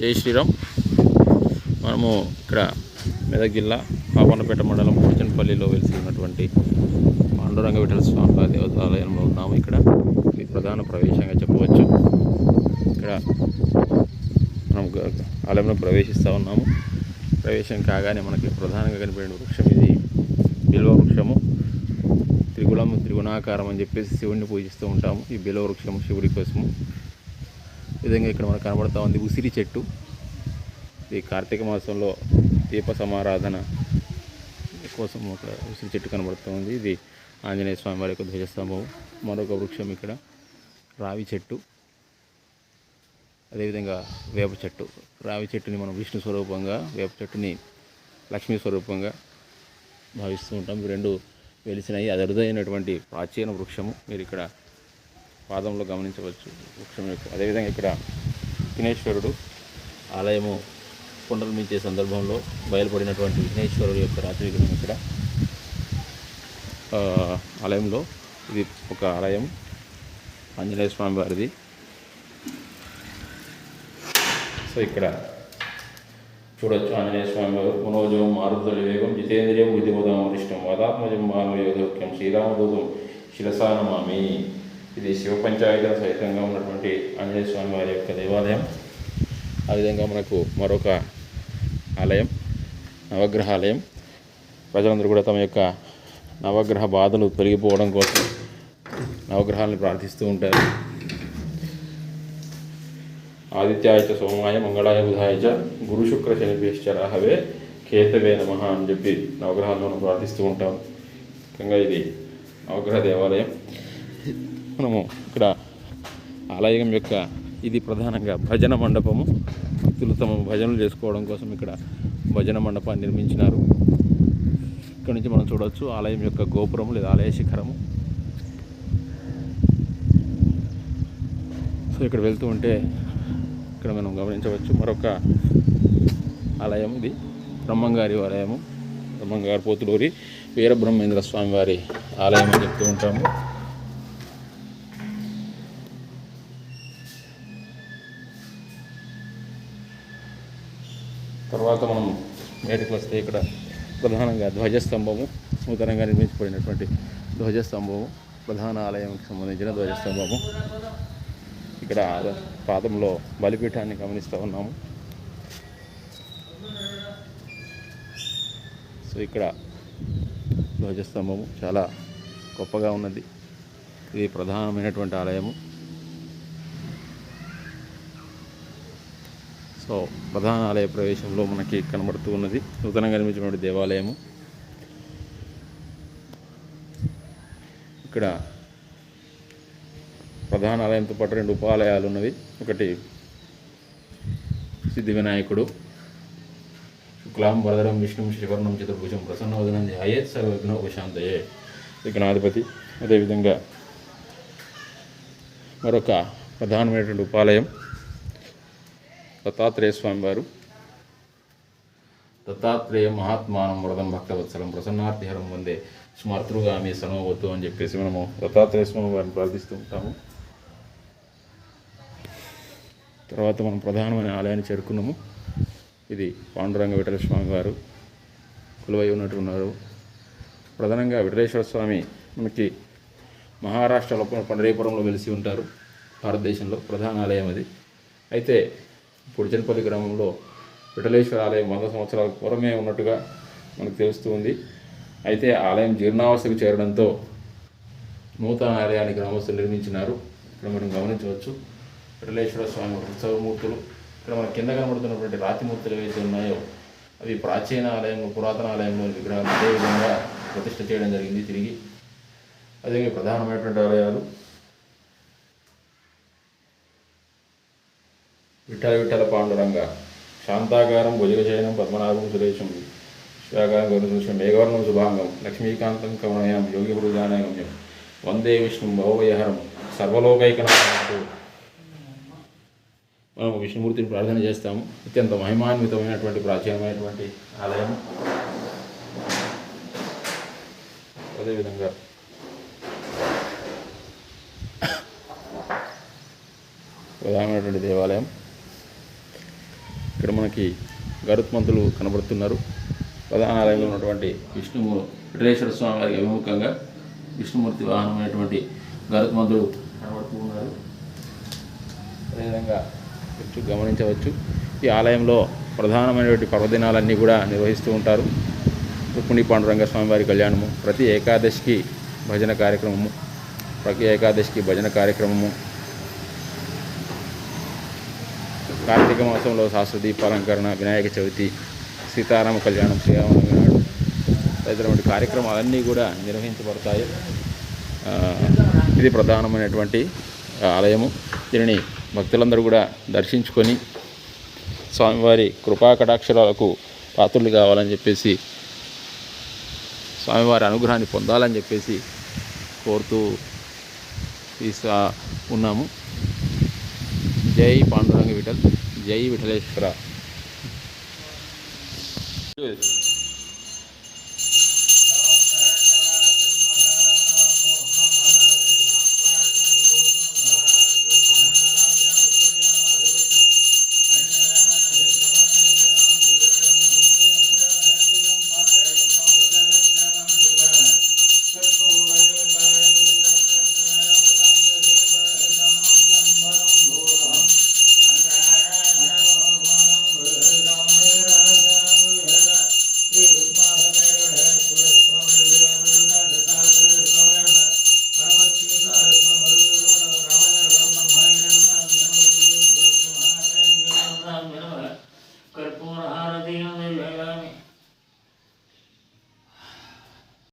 జై శ్రీరామ్. మనము ఇక్కడ మెదక్ జిల్లా పాపన్నపేట మండలం పోచన్పల్లిలో వెలిసి ఉన్నటువంటి పాండురంగ విఠల స్వామి దేవతాలయంలో ఉన్నాము ఇక్కడ. ఇది ప్రధాన ప్రవేశంగా చెప్పవచ్చు. ఇక్కడ మనం గ- ఆలయంలో ప్రవేశిస్తూ ఉన్నాము. ప్రవేశం కాగానే మనకి ప్రధానంగా కనిపడిన వృక్షం ఇది బిల్వ వృక్షము. త్రిగుణం త్రిగుణాకారం అని చెప్పేసి శివుడిని పూజిస్తూ ఉంటాము. ఈ బిల్వ వృక్షము శివుడి కోసము. విధంగా ఇక్కడ మనకు కనబడతా ఉంది. ఉసిరి చెట్టు. ఇది కార్తీక మాసంలో దీప సమారాధన కోసం ఒక ఉసిరి చెట్టు కనబడుతూ ఉంది. ఇది ఆంజనేయ స్వామి వారి యొక్క ధ్వజస్తంభం. మరొక వృక్షం ఇక్కడ రావి చెట్టు. అదేవిధంగా వేప చెట్టు. రావి చెట్టుని మనం విష్ణు స్వరూపంగా వేప చెట్టుని లక్ష్మీ స్వరూపంగా భావిస్తూ ఉంటాం. రెండు వెలిసినాయి. అది అరుదైనటువంటి ప్రాచీన వృక్షము. మీరు ఇక్కడ పాదంలో గమనించవచ్చు. వృక్షం యొక్క అదేవిధంగా ఇక్కడ విఘ్నేశ్వరుడు ఆలయము పునర్మించే సందర్భంలో బయలుపడినటువంటి విఘ్నేశ్వరుడు యొక్క రాత్రి విగ్రహం ఇక్కడ. ఆలయంలో ఇది ఒక ఆలయం. ఆంజనేయ స్వామి వారిది. సో ఇక్కడ చూడొచ్చు ఆంజనేయ స్వామి వారు మనోజం మారుతుల వేగం జితేంద్రియం బుద్ధిబోధం అరిష్టం వాదాత్మజం మామయోగం శ్రీరామదూతం శిరసానమామి. ఇది శివ పంచాయతీల సహితంగా ఉన్నటువంటి ఆంజనేయ స్వామి వారి యొక్క దేవాలయం. ఆ విధంగా మనకు మరొక ఆలయం నవగ్రహాలయం. ప్రజలందరూ కూడా తమ యొక్క నవగ్రహ బాధలు తొలగిపోవడం కోసం నవగ్రహాలను ప్రార్థిస్తూ ఉంటారు. ఆదిత్యాయ చ సోమాయ మంగళాయ బుధాయ చ గురు శుక్ర శనిభ్యశ్చ రాహవే కేతవే నమ అని చెప్పి నవగ్రహాలను మనం ప్రార్థిస్తూ ఉంటాం. ముఖ్యంగా ఇది నవగ్రహ దేవాలయం. మనము ఇక్కడ ఆలయం యొక్క ఇది ప్రధానంగా భజన మండపము. భక్తులు తమ భజనలు చేసుకోవడం కోసం ఇక్కడ భజన మండపాన్ని నిర్మించినారు. ఇక్కడ నుంచి మనం చూడవచ్చు ఆలయం యొక్క గోపురం లేదా ఆలయ శిఖరము. సో ఇక్కడ వెళ్తూ ఉంటే ఇక్కడ మనం గమనించవచ్చు మరొక ఆలయం ఇది. బ్రహ్మంగారి ఆలయము. బ్రహ్మంగారి పోతులూరి వీరబ్రహ్మేంద్ర స్వామి వారి ఆలయం అని చెప్తూ ఉంటాము. తర్వాత మనం మేటకు వస్తే ఇక్కడ ప్రధానంగా ధ్వజస్తంభము నూతనంగా నిర్మించబడినటువంటి ధ్వజస్తంభము ప్రధాన ఆలయంకి సంబంధించిన ధ్వజస్తంభము. ఇక్కడ పాదంలో బలిపీఠాన్ని గమనిస్తూ ఉన్నాము. సో ఇక్కడ ధ్వజస్తంభము చాలా గొప్పగా ఉన్నది. ఇది ప్రధానమైనటువంటి ఆలయము. సో ప్రధాన ఆలయ ప్రవేశంలో మనకి కనబడుతూ ఉన్నది నూతనంగా నిర్మించినటువంటి దేవాలయము. ఇక్కడ ప్రధాన ఆలయంతో పాటు రెండు ఉపాలయాలు ఉన్నవి. ఒకటి సిద్ధి వినాయకుడు శుక్లాం వరదరం విష్ణు శివర్ణం చతుర్భుజం ప్రసన్నవదనం ధ్యాయేత్ సర్వవిఘ్న ఉపశాంతయే విఘ్నాధిపతి అదేవిధంగా మరొక ప్రధానమైనటువంటి ఉపాలయం దత్తాత్రేయ స్వామి వారు దత్తాత్రేయ మహాత్మానం వరదం భక్తవత్సలం ప్రసన్నార్థిహరం వందే. స్మర్తృగామి సనోవద్దు అని చెప్పేసి మనము దత్తాత్రేయ స్వామి వారిని ప్రార్థిస్తూ ఉంటాము. తర్వాత మనం ప్రధానమైన ఆలయాన్ని చేరుకున్నాము. ఇది పాండురంగ విఠల స్వామి వారు కొలువై ఉన్నట్టు ఉన్నారు. ప్రధానంగా విఠలేశ్వర స్వామి మనకి మహారాష్ట్రలో పండరీపురంలో వెలిసి ఉంటారు. భారతదేశంలో ప్రధాన ఆలయం అది. అయితే పుడిచనపల్లి గ్రామంలో విఠలేశ్వర ఆలయం వంద సంవత్సరాల పూర్వమే ఉన్నట్టుగా మనకు తెలుస్తుంది అయితే ఆలయం జీర్ణావస్థకు చేరడంతో నూతన ఆలయాన్ని గ్రామస్తులు నిర్మించినారు. ఇక్కడ మనం గమనించవచ్చు. విఠలేశ్వర స్వామి ఉత్సవమూర్తులు. ఇక్కడ మన కింద కనబడుతున్నటువంటి రాతిమూర్తులు ఏవైతే ఉన్నాయో అవి ప్రాచీన ఆలయం పురాతన ఆలయంలో విగ్రహాలు అదేవిధంగా ప్రతిష్ఠ చేయడం జరిగింది. తిరిగి అదే ప్రధానమైనటువంటి ఆలయాలు. విఠల విఠల పాండురంగ శాంతాకారం భుజగశయనం పద్మనాభం సురేశం శివాకారం గౌరవం మేఘవర్ణం శుభాంగం లక్ష్మీకాంతం కమనయం యోగి హృదానగమ్యం వందే విష్ణు భవయహరం సర్వలోకైకనాథు మనం విష్ణుమూర్తిని ప్రార్థన చేస్తాము. అత్యంత మహిమాన్వితమైనటువంటి ప్రాచీనమైనటువంటి ఆలయం. అదేవిధంగా ప్రధానమైనటువంటి దేవాలయం. ఇక్కడ మనకి గరుత్మంతులు కనబడుతున్నారు. ప్రధాన ఆలయంలో ఉన్నటువంటి విష్ణువు వెంకటేశ్వర స్వామి వారికి అభిముఖంగా విష్ణుమూర్తి వాహనమైనటువంటి గరుత్మంతుడు కనబడుతూ ఉన్నారు. అదేవిధంగా మీరు గమనించవచ్చు ఈ ఆలయంలో ప్రధానమైనటువంటి పర్వదినాలన్నీ కూడా నిర్వహిస్తూ ఉంటారు. రుక్మిణి పాండురంగ స్వామివారి కళ్యాణము ప్రతి ఏకాదశికి భజన కార్యక్రమము ప్రతి ఏకాదశికి భజన కార్యక్రమము కార్తీక మాసంలో శాస్త్ర దీపాలంకరణ వినాయక చవితి సీతారామ కళ్యాణం శ్రీరామనవమి నాడు తదితరమైన కార్యక్రమాలన్నీ కూడా నిర్వహించబడతాయి. ఇది ప్రధానమైనటువంటి ఆలయము. దీనిని భక్తులందరూ కూడా దర్శించుకొని స్వామివారి కృపా కటాక్షరాలకు పాత్రులు కావాలని చెప్పేసి స్వామివారి అనుగ్రహాన్ని పొందాలని చెప్పేసి కోరుతూ తీసా ఉన్నాము. జై పాండురంగ విఠల్ జై విఠలేశ్వర Yes.